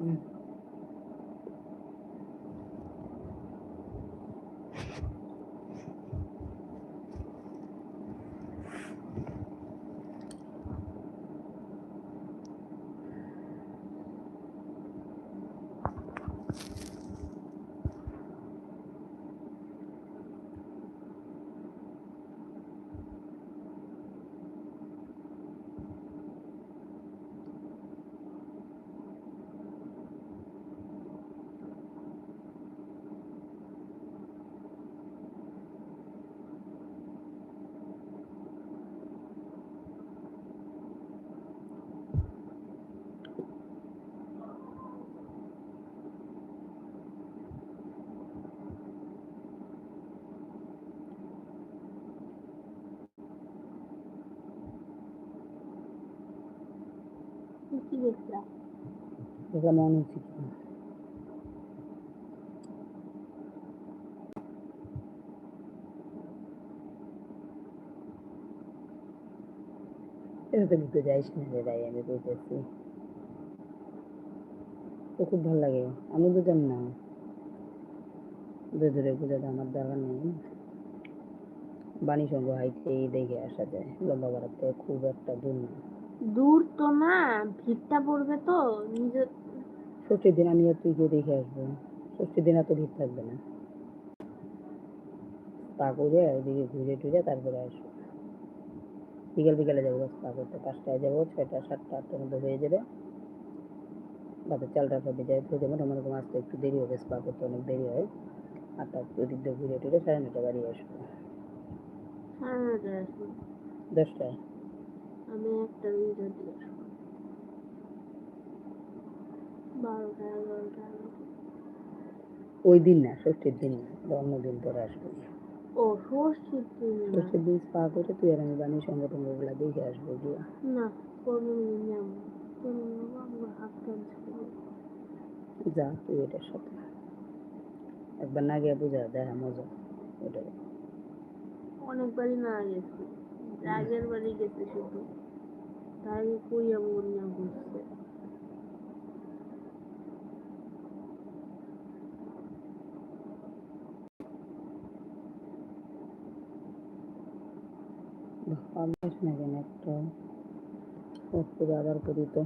Mm. দেখলা দেখলাম অনেক এটা তো তো খুব ভালো লাগে আমি বুঝলাম না দূরে দূরে বুঝাতে আমার দরকার নেই বাণী সঙ্গ হাইটেই দেখে আসা যায় লম্বা বাড়াতে খুব একটা দূর না দূর তো না ভিড়টা পড়বে তো নিজে ষষ্ঠীর দিন আমি আর তুই গিয়ে দেখে আসব। ষষ্ঠীর দিন এত ভিড় থাকবে না। পা করে ওইদিকে ঘুরে টুরে তারপরে আসব। বিকেল বিকেলে যাব স্পা করতে পাঁচটায় যাব ছয়টা সাতটা আটটার মধ্যে হয়ে যাবে। বাজার চালটা সব যায় তো যেমন আমার রকম আসতে একটু দেরি হবে স্পা করতে অনেক দেরি হয়। আটটা ওদিক দিয়ে ঘুরে টুরে সাড়ে নটা বাড়ি আসব। দশটায়? আমি একটা দুইটা দিয়ে আসব। বারোটা এগারোটা ওই দিন না ষষ্ঠীর দিন না অন্য দিন পরে আসব। ও ষষ্ঠীর দিন ষষ্ঠীর দিন স্পা করে তুই আর আমি সংগঠন ওগুলা দেখে আসব গিয়ে। না কোনো দিন যাব কোনো আমার হাত যা তুই এটার সাথে। একবার না গিয়ে বুঝা দেখা মজা। ওটাই। অনেকবারই না গেছি। আগের বাড়ি গেছে শুধু তাই কই আমার না ঘুরছে ভাবলিস না কেন একটা করে আবার করি তো